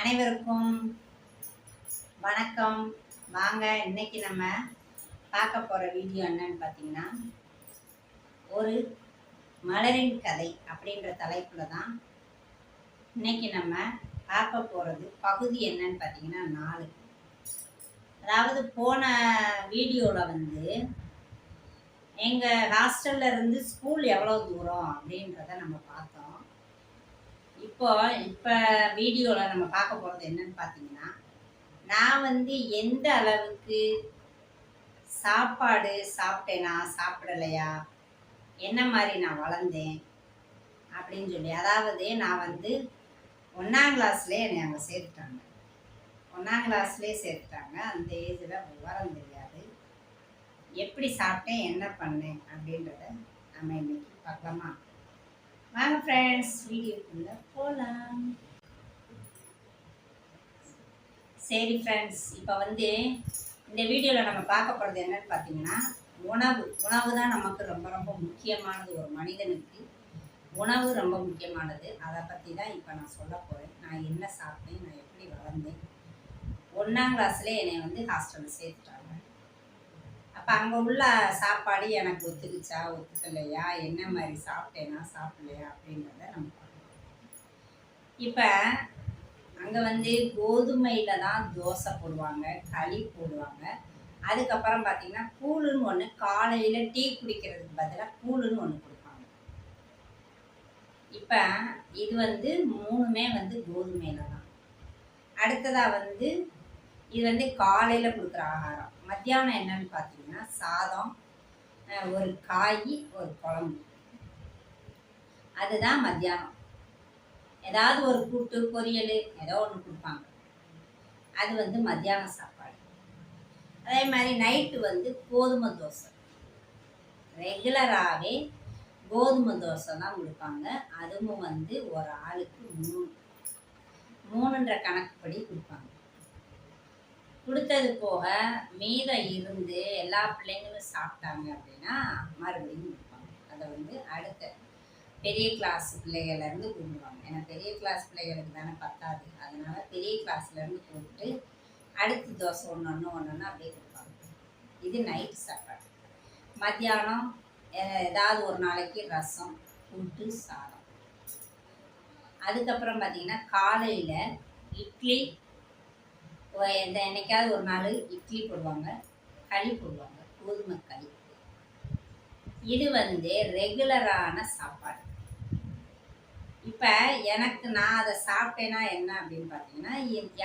அனைவருக்கும் வணக்கம். வாங்க இன்னைக்கு நம்ம பார்க்க போகிற வீடியோ என்னன்னு பார்த்தீங்கன்னா ஒரு மலரின் கதை அப்படின்ற தலைப்பில் தான் இன்னைக்கு நம்ம பார்க்க போகிறது பகுதி என்னன்னு பார்த்தீங்கன்னா நாலு. அதாவது போன வீடியோவில் வந்து எங்கள் ஹாஸ்டல்ல இருந்து ஸ்கூல் எவ்வளோ தூரம் அப்படின்றத நம்ம பார்த்தோம். இப்போ இப்போ வீடியோவில் நம்ம பார்க்க போகிறது என்னன்னு பார்த்தீங்கன்னா நான் வந்து எந்த அளவுக்கு சாப்பாடு சாப்பிட்டேனா சாப்பிடலையா? என்ன மாதிரி நான் வளர்ந்தேன்? அப்படின்னு சொல்லி அதாவது நான் வந்து ஒன்றாம் கிளாஸ்லேயே என்னை அங்கே சேர்த்துட்டாங்க. ஒன்றாம் கிளாஸ்லேயே சேர்த்துட்டாங்க. அந்த ஏஜில் விவரம் தெரியாது. எப்படி சாப்பிட்டேன் என்ன பண்ணேன் அப்படின்றத நம்ம இன்னைக்கு பக்கமாக வாங்க ஃப்ரெண்ட்ஸ் வீடியோக்குள்ள போகலாம் சரி ஃப்ரெண்ட்ஸ் இப்போ வந்து இந்த வீடியோவில் நம்ம பார்க்க போகிறது என்னன்னு பார்த்தீங்கன்னா உணவு. உணவு தான் நமக்கு ரொம்ப ரொம்ப முக்கியமானது ஒரு மனிதனுக்கு. உணவு ரொம்ப முக்கியமானது. அதை பற்றி தான் இப்போ நான் சொல்ல போகிறேன் நான் என்ன சாப்பிட்டேன் நான் எப்படி வளர்ந்தேன். ஒன்றாம் கிளாஸ்லேயே என்னை வந்து ஹாஸ்டலில் சேர்த்துட்டாங்க. அப்போ அங்கே உள்ள சாப்பாடு எனக்கு ஒத்துக்குச்சா ஒத்துக்கலையா? என்ன மாதிரி சாப்பிட்டேனா சாப்பிடலையா அப்படின்றத நம்ம பார்க்கணும். இப்போ அங்கே வந்து கோதுமையில் தான் தோசை போடுவாங்க களி போடுவாங்க. அதுக்கப்புறம் பார்த்தீங்கன்னா கூழுன்னு ஒன்று காலையில் டீ குடிக்கிறதுக்கு பதிலாக கூழுன்னு ஒன்று கொடுப்பாங்க. இப்போ இது வந்து மூணுமே வந்து கோதுமையில் தான். அடுத்ததாக வந்து இது வந்து காலையில் கொடுக்குற ஆகாரம். மத்தியானம் என்னன்னு பார்த்தீங்கன்னா சாதம் ஒரு காய் ஒரு குழம்பு. அதுதான் மத்தியானம். ஏதாவது ஒரு கூட்டு பொரியல் ஏதோ ஒன்று கொடுப்பாங்க. அது வந்து மத்தியான சாப்பாடு. அதே மாதிரி நைட்டு வந்து கோதுமை தோசை. ரெகுலராகவே கோதுமை தோசை தான் கொடுப்பாங்க. அதுவும் வந்து ஒரு ஆளுக்கு மூணு. மூணுன்ற கணக்குப்படி கொடுப்பாங்க. கொடுத்தது போக மீதம் இருந்து எல்லா பிள்ளைங்களும் சாப்பிட்டாங்க அப்படின்னா மறுபடியும் கொடுப்பாங்க. அதை வந்து அடுத்த பெரிய கிளாஸ் பிள்ளைகள்லேருந்து கொடுப்பாங்க ஏன்னா பெரிய கிளாஸ் பிள்ளைகளுக்கு தானே பத்தாது. அதனால் பெரிய கிளாஸ்லேருந்து கொடுத்துட்டு அடுத்த தோசை ஒன்று ஒன்று ஒன்று ஒன்று அப்படியே கொடுப்பாங்க. இது நைட் சாப்பாடு. மத்தியானம் ஏதாவது ஒரு நாளைக்கு ரசம் புட்டு சாதம். அதுக்கப்புறம் பார்த்திங்கன்னா காலையில் இட்லி இந்த என்னைக்காவது ஒரு நாள் இட்லி போடுவாங்க களி போடுவாங்க கோதுமை களி. இது வந்து ரெகுலரான சாப்பாடு. இப்போ எனக்கு நான் அதை சாப்பிட்டேன்னா என்ன அப்படின்னு பார்த்தீங்கன்னா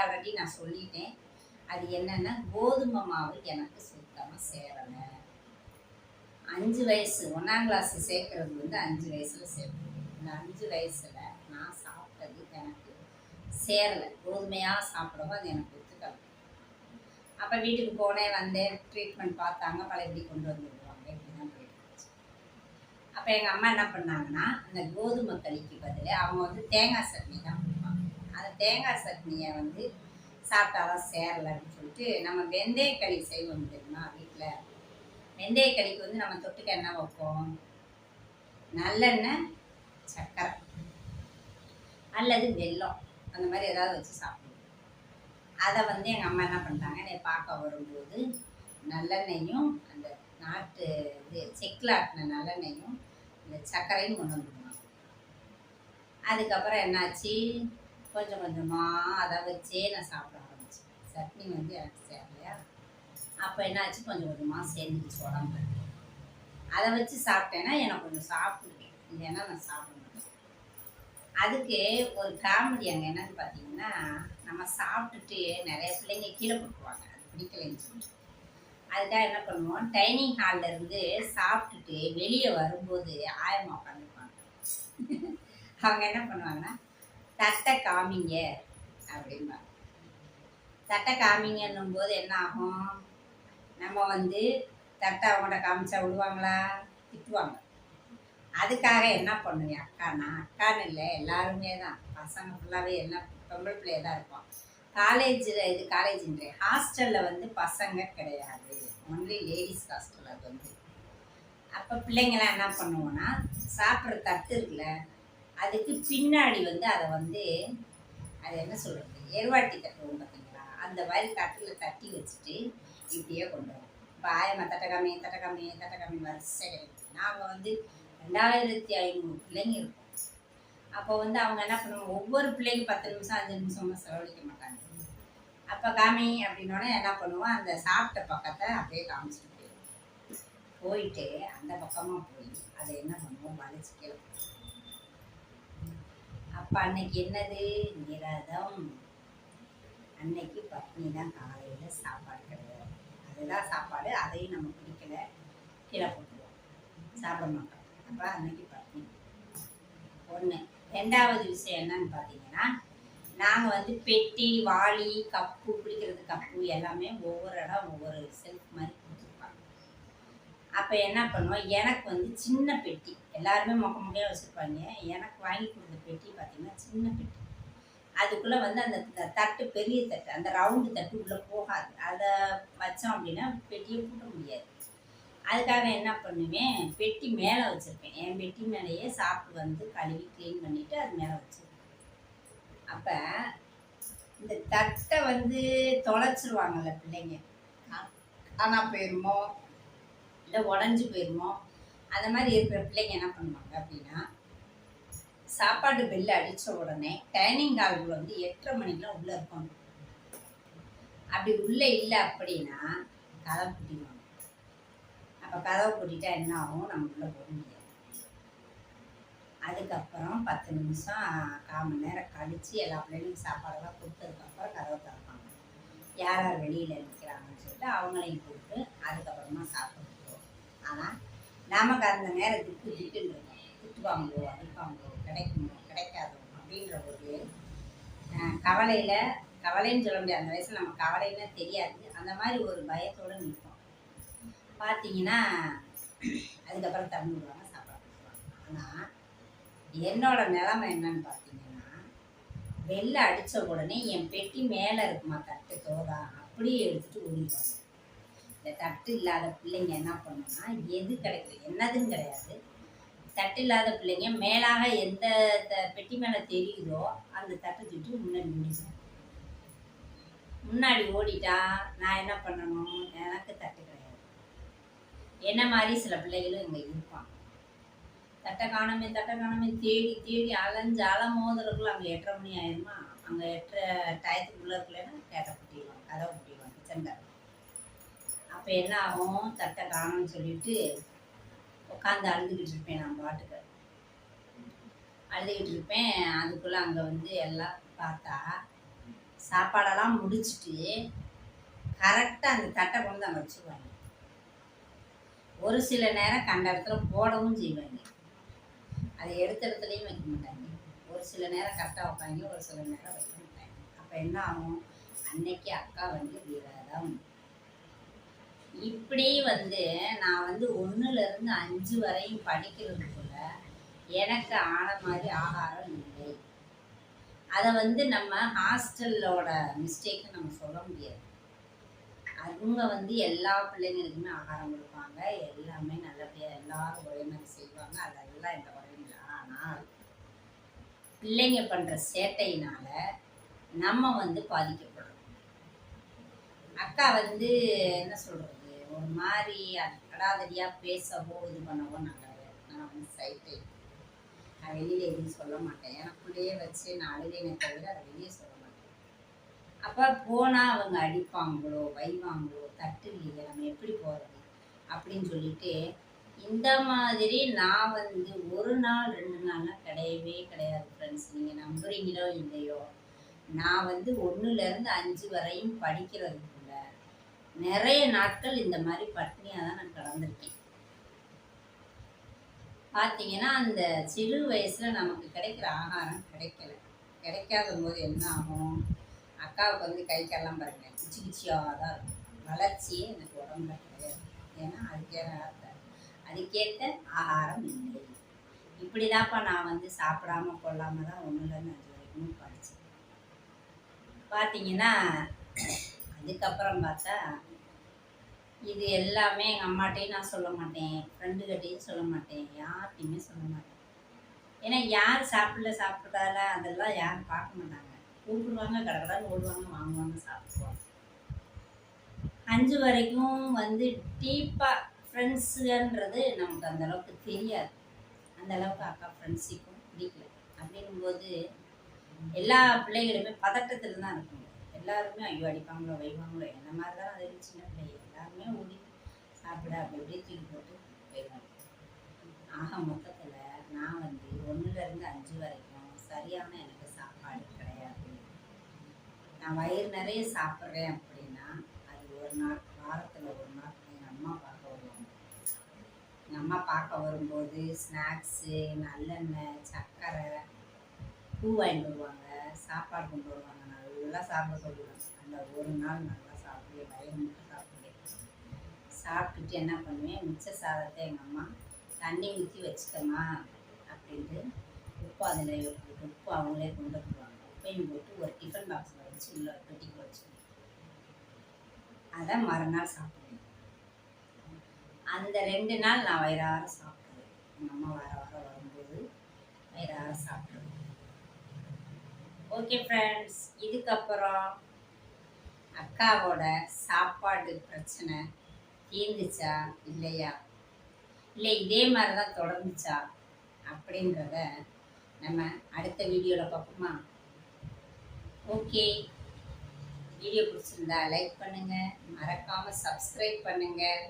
ஆல்ரெடி நான் சொல்லிட்டேன். அது என்னென்னா கோதுமை மாவு எனக்கு சுத்தமாக சேரலை. அஞ்சு வயசு ஒன்றாம் கிளாஸ் சேர்க்கறது வந்து அஞ்சு வயசில் சேர்க்கணும் இந்த அஞ்சு வயசில் நான் சாப்பிட்டது எனக்கு சேரலை. கோதுமையாக சாப்பிடவும் அது எனக்கு அப்போ வீட்டுக்கு போனேன் வந்தேன் ட்ரீட்மெண்ட் பார்த்தாங்க பழையபடி கொண்டு வந்துடுவாங்க இப்படி தான் போயிட்டு அப்போ எங்கள் அம்மா என்ன பண்ணாங்கன்னா அந்த கோதுமை களிக்கு பதில் அவங்க வந்து தேங்காய் சட்னி தான் கொடுப்பாங்க. அந்த தேங்காய் சட்னியை வந்து சாப்பிட்டாலாம் சேரலை அப்படின்னு சொல்லிட்டு நம்ம வெந்தய களி செய்வோம் தெரியுமா வீட்டில் வெந்தய களிக்கு வந்து நம்ம தொட்டுக்க என்ன வைப்போம்? நல்லெண்ணெய் சர்க்கரை அல்லது வெல்லம் அந்த மாதிரி ஏதாவது வச்சு சாப்பிடுவோம். அதை வந்து எங்கள் அம்மா என்ன பண்ணிட்டாங்க என்னை பார்க்க வரும்போது நல்லெண்ணெயும் அந்த நாட்டு இது செக்கில் ஆட்டின நல்லெண்ணெயும் இந்த சர்க்கரையும் கொண்டு வந்துருவாங்க அதுக்கப்புறம் என்னாச்சு? கொஞ்சம் கொஞ்சமாக அதை வச்சே நான் சாப்பிட ஆரம்பிச்சேன். சட்னி வந்து எனக்கு சேரலையா அப்போ என்னாச்சு? கொஞ்சம் கொஞ்சமாக சேர்ந்துச்சு உடம்பு. அதை வச்சு சாப்பிட்டேன்னா எனக்கு கொஞ்சம் சாப்பிடுவேன். இல்லைன்னா நான் சாப்பிட மாட்டேன். அதுக்கு ஒரு காமெடி அங்கே என்னன்னு பார்த்தீங்கன்னா நம்ம சாப்பிட்டுட்டு நிறைய பிள்ளைங்க கீழே போட்டுருவாங்க. அது பிடிக்கலைன்னு சொல்லிட்டு. அதுக்காக என்ன பண்ணுவோம்? டைனிங் ஹாலில் இருந்து சாப்பிட்டுட்டு வெளியே வரும்போது ஆயமா உட்காந்துருப்பாங்க அவங்க என்ன பண்ணுவாங்கன்னா தட்டை காமிங்க அப்படிம்பாங்க. தட்டை காமிங்கன்னும் போது என்ன ஆகும்? நம்ம வந்து தட்டை அவங்கள்ட்ட காமிச்சா விடுவாங்களா? திட்டுவாங்க. அதுக்காக என்ன பண்ணுவேன்? அக்கானா அக்கான்னு இல்லை எல்லாருமே தான். பசங்க ஃபுல்லாகவே என்ன பொம்பளை பிள்ளைய தான் இருப்பான் காலேஜில் இது காலேஜின்ற ஹாஸ்டலில் வந்து பசங்க கிடையாது. ஒன்லி லேடிஸ் ஹாஸ்டல் அது வந்து. அப்போ பிள்ளைங்களாம் என்ன பண்ணுவோன்னா சாப்பிட்ற தட்டு இருக்குல்ல அதுக்கு பின்னாடி வந்து அதை வந்து அது என்ன சொல்கிறது எருவாட்டி தட்டுவோம் பார்த்தீங்களா? அந்த மாதிரி தட்டில் தட்டி வச்சுட்டு இப்படியே கொண்டு வரும். இப்போ ஆயம்மா தட்டக்காமி தட்டக்காமி தட்டக்காமி வரிசை கிடைக்கும். நாங்கள் வந்து ரெண்டாயிரத்தி ஐநூறு பிள்ளைங்க இருக்கோம். அப்போ வந்து அவங்க என்ன பண்ணுவாங்க ஒவ்வொரு பிள்ளைக்கும் பத்து நிமிஷம் அஞ்சு நிமிஷம் செலவழிக்க மாட்டாங்க. அப்போ காமி அப்படின்னோடனே என்ன பண்ணுவோம் அந்த சாப்பிட்ட பக்கத்தை அப்படியே காமிச்சிட்டு போயிட்டு அந்த பக்கமாக போய் அதை என்ன பண்ணுவோம் வளைச்சு கீழே அப்போ அன்னைக்கு என்னது? நிரதம். அன்னைக்கு பத்னி தான் காலையில் சாப்பாடு கிடையாது. அதுதான் சாப்பாடு அதையும் நம்ம பிடிக்கல கீழே போட்டுருவோம். சாப்பிட மாட்டோம். அப்போ அன்னைக்கு பத்னி. ஒன்று ரெண்டாவது விஷயம் என்னன்னு பார்த்தீங்கன்னா நாங்கள் வந்து பெட்டி வாளி கப்பு குளிக்கிறது கப்பு எல்லாமே ஒவ்வொரு இடம் ஒவ்வொரு செல்ஃப் மாதிரி கொடுத்துருப்பாங்க. அப்போ என்ன பண்ணுவோம்? எனக்கு வந்து சின்ன பெட்டி எல்லாருமே மொக்க மொக்கையாக வச்சுருப்பாங்க. எனக்கு வாங்கி கொடுத்த பெட்டி பார்த்தீங்கன்னா சின்ன பெட்டி. அதுக்குள்ளே வந்து அந்த தட்டு பெரிய தட்டு அந்த ரவுண்டு தட்டு உள்ளே போகாது. அதை வச்சோம் அப்படின்னா பெட்டியை கூட்ட முடியாது. அதுக்காக என்ன பண்ணுவேன் பெட்டி மேலே வச்சுருப்பேன். என் பெட்டி மேலேயே சாப்பிட்டு வந்து கழுவி க்ளீன் பண்ணிவிட்டு அது மேலே வச்சுருப்பேன் அப்போ இந்த தட்டை வந்து தொலைச்சிருவாங்கல்ல பிள்ளைங்க. ஆனால் போயிருமோ? இல்லை உடஞ்சி போயிருமோ? அந்த மாதிரி இருக்கிற பிள்ளைங்க என்ன பண்ணுவாங்க அப்படின்னா சாப்பாடு பெல்லு அடித்த உடனே டைனிங் ஹாலுக்குள்ள வந்து எட்டரை மணிக்கெலாம் உள்ளே இருக்கணும் அப்படி உள்ளே இல்லை அப்படின்னா கதவை பூட்டிடுவாங்க அப்போ கதவை பூட்டிட்டா என்ன ஆகும்? நமக்குள்ளே போக முடியாது. அதுக்கப்புறம் பத்து நிமிஷம் கால் மணி நேரம் கழித்து எல்லா பிள்ளைங்களுக்கும் சாப்பாடெல்லாம் கொடுத்ததுக்கப்புறம் கதவை திறப்பாங்க. யார் யார் வெளியில் நிற்கிறாங்கன்னு சொல்லிட்டு அவங்களையும் கூப்பிட்டு அதுக்கப்புறமா சாப்பிட்டுருக்கோம் ஆனால் நமக்கு அந்த நேரத்துக்கு திட்டுன்னு இருக்கும் திட்டுவாங்களோ அடிப்பாங்களோ கிடைக்குமோ கிடைக்காதோ அப்படின்ற ஒரு கவலையில் கவலைன்னு சொல்ல முடியாது. அந்த வயசில் நம்ம கவலைன்னு தெரியாது. அந்த மாதிரி ஒரு பயத்தோடு நிற்போம். பார்த்தீங்கன்னா அதுக்கப்புறம் தண்ணி விடுவாங்க சாப்பாடு கொடுப்பாங்க ஆனால் என்னோட நிலைமை என்னன்னு பார்த்தீங்கன்னா வெளில அடித்த உடனே என் பெட்டி மேலே இருக்குமா தட்டு தோதா அப்படியே எடுத்துட்டு ஓடிடுவாங்க. இந்த தட்டு இல்லாத பிள்ளைங்க என்ன பண்ணுன்னா எது கிடைக்கல என்னதுன்னு கிடையாது. தட்டு இல்லாத பிள்ளைங்க மேலாக எந்த த- பெட்டி மேலே தெரியுதோ அந்த தட்டை தூக்கி முன்னாடி முடிச்சாங்க முன்னாடி ஓடிட்டா நான் என்ன பண்ணணும்? எனக்கு தட்டு என்ன மாதிரி சில பிள்ளைகளும் இங்கே இருப்பாங்க. தட்டை காணமே தட்டை காணமே தேடி தேடி அலைஞ்சு அலமோதுறதுக்குள்ள அங்கே எட்டரை மணி ஆயிருமா? அங்கே எட்டரை டயத்துக்குள்ளே இருக்கலன்னா கேட்டை குட்டிடுவாங்க கதவை குட்டிடுவாங்க கிச்சன் கதை அப்போ என்ன ஆகும்? தட்டை காணும்னு சொல்லிட்டு உட்காந்து அழுதுகிட்டு இருப்பேன் நான் பாட்டுக்கு. அழுதுகிட்டு இருப்பேன். அதுக்குள்ளே அங்கே வந்து எல்லாம் பார்த்தா சாப்பாடெல்லாம் முடிச்சுட்டு கரெக்டாக அந்த தட்டை கொண்டு அங்கே வச்சுருவாங்க. ஒரு சில நேரம் கண்ட இடத்துல போடவும் செய்வாங்க. அதை எடுத்த இடத்துலையும் வைக்க மாட்டாங்க. ஒரு சில நேரம் கரெக்டாக வைப்பாங்க ஒரு சில நேரம் வைக்க மாட்டாங்க. அப்போ என்ன ஆகும்? அன்னைக்கு அக்கா வந்து விரதம். இப்படி வந்து நான் வந்து ஒன்றுலேருந்து அஞ்சு வரையும் படிக்கிறதுக்குள்ள எனக்கு ஆன மாதிரி ஆகாரம் இல்லை. அதை வந்து நம்ம ஹாஸ்டல்லோட மிஸ்டேக்கு நம்ம சொல்ல முடியாது. அவங்க வந்து எல்லா பிள்ளைங்களுக்குமே ஆகாரம் கொடுப்பாங்க. எல்லாமே நல்லபடியாக எல்லாரும் ஒரே மாதிரி செய்வாங்க. அதெல்லாம் எந்த குறையும் இல்லை. ஆனால் பிள்ளைங்க பண்ணுற சேட்டையினால நம்ம வந்து பாதிக்கப்படுறோம் அக்கா வந்து என்ன சொல்கிறது ஒரு மாதிரி அடாதடியாக பேசவோ இது பண்ணவோ நாங்கள் நான் வந்து சைட்டை. நான் வெளியில் எதுவும் சொல்ல மாட்டேன். எனக்குள்ளேயே வச்சு நான் அழுகைனே தவிர அதை வெளியே சொல்ல மாட்டேன் அப்போ போனால் அவங்க அடிப்பாங்களோ வைவாங்களோ தட்டு இல்லையே? நம்ம எப்படி போகிறது அப்படின்னு சொல்லிட்டு இந்த மாதிரி நான் வந்து ஒரு நாள் ரெண்டு நாள்லாம் கிடையவே கிடையாது ஃப்ரெண்ட்ஸ் நீங்கள் நம்புறீங்களோ இல்லையோ? நான் வந்து ஒன்றுலேருந்து அஞ்சு வரையும் படிக்கிறதுக்குள்ள நிறைய நாட்கள் இந்த மாதிரி பட்னியாக தான் நான் கடந்திருக்கேன். பார்த்தீங்கன்னா அந்த சிறு வயசில் நமக்கு கிடைக்கிற ஆகாரம் கிடைக்கல. கிடைக்காத போது என்ன ஆகும்? அக்காவுக்கு வந்து கை காலெல்லாம் பாருங்க. குச்சி குச்சியாக தான் இருக்கும். வளர்ச்சியே எனக்கு உடம்புல கிடையாது. ஏன்னா அதுக்கேற்ற அதுக்கேற்ற ஆகாரம் இல்லை. இப்படிதான்ப்பா நான் வந்து சாப்பிடாம கொள்ளாம தான் ஒன்றுலன்னு அது வரைக்கும் படித்தேன் பார்த்தீங்கன்னா அதுக்கப்புறம் பார்த்தா இது எல்லாமே எங்கள் அம்மாட்டையும் நான் சொல்ல மாட்டேன். ஃப்ரெண்டுகிட்டையும் சொல்ல மாட்டேன். யார்கிட்டையுமே சொல்ல மாட்டேன். ஏன்னா யார் சாப்பிடல சாப்பிட்றதால அதெல்லாம் யாரும் பார்க்க மாட்டாங்க. கூப்பிடுவாங்க கடகடான்னு ஓடுவாங்க வாங்குவாங்க சாப்பிடுவாங்க அஞ்சு வரைக்கும் வந்து டீப்பாக ஃப்ரெண்ட்ஸுன்றது நமக்கு அந்த அளவுக்கு தெரியாது. அந்த அளவுக்கு அக்கா ஃப்ரெண்ட்ஷிப்பும் பிடிக்கல. அப்படிங்கும்போது எல்லா பிள்ளைகளுமே பதட்டத்தில் தான் இருக்கும் எல்லாருமே ஐயோ அடிப்பாங்களோ வைவாங்களோ என்ன மாதிரி தான் அது சின்ன பிள்ளைங்க எல்லாருமே ஓடி சாப்பிட அப்படி இப்படி தூக்கி போட்டு போயிடுவாங்க. ஆக மொத்தத்தில் நான் வந்து ஒன்றுலேருந்து அஞ்சு வரைக்கும் சரியான எனக்கு நான் வயிறு நிறைய சாப்பிட்றேன் அப்படின்னா அது ஒரு நாள் வாரத்தில் ஒரு நாள் எங்கள் அம்மா பார்க்க வருவாங்க. எங்கள் அம்மா பார்க்க வரும்போது ஸ்நாக்ஸு நல்லெண்ணெய் சர்க்கரை பூ வாங்கிட்டு வருவாங்க சாப்பாடு கொண்டு வருவாங்க. நல்லா சாப்பிட சொல்லுவாங்க அந்த ஒரு நாள் நல்லா சாப்பிடுவேன். வயிறு மட்டும் சாப்பிடுவேன். சாப்பிட்டுட்டு என்ன பண்ணுவேன்? மிச்ச சாதத்தை எங்கள் அம்மா தண்ணி ஊற்றி வச்சுக்கம்மா அப்படின்ட்டு உப்பு அதில் உப்பு அவங்களே கொண்டு வருவாங்க உப்பையும் போட்டு ஒரு டிஃபன் பாக்ஸ் வச்சு உள்ள பெட்டிக்கு வச்சு அதை மறுநாள் சாப்பிடுவேன். அந்த ரெண்டு நாள் நான் வயிறார சாப்பிடுவேன். எங்கள் அம்மா வர வர வரும்போது வயிறார சாப்பிடுவேன். ஓகே ஃப்ரெண்ட்ஸ் இதுக்கப்புறம் அக்காவோட சாப்பாடு பிரச்சனை தீர்ந்துச்சா இல்லையா? இல்லை இதே மாதிரி தான் தொடர்ந்துச்சா அப்படின்றத நம்ம அடுத்த வீடியோவில் பார்ப்போமா? ஓகே வீடியோ பிடிச்சிருந்தா லைக் பண்ணுங்கள் மறக்காமல் சப்ஸ்கிரைப் பண்ணுங்கள்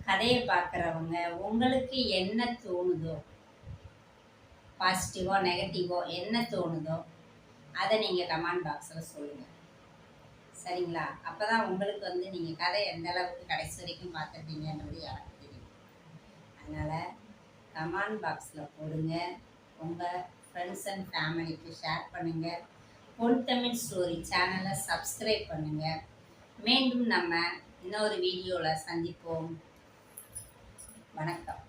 கதையை பார்க்குறவங்க உங்களுக்கு என்ன தோணுதோ பாசிட்டிவோ நெகட்டிவோ என்ன தோணுதோ அதை நீங்கள் கமெண்ட் பாக்ஸில் சொல்லுங்கள் சரிங்களா? அப்போ தான் உங்களுக்கு வந்து நீங்கள் கதை எந்த அளவுக்கு கடைசி வரைக்கும் பார்த்துருப்பீங்கன்றது எனக்கு தெரியும். அதனால் கமெண்ட் பாக்ஸில் போடுங்க. உங்கள் ஃப்ரெண்ட்ஸ் அண்ட் ஃபேமிலிக்கு ஷேர் பண்ணுங்கள் பொன் தமிழ் ஸ்டோரி சேனலை சப்ஸ்கிரைப் பண்ணுங்கள் மீண்டும் நம்ம இன்னொரு வீடியோவில் சந்திப்போம். வணக்கம்.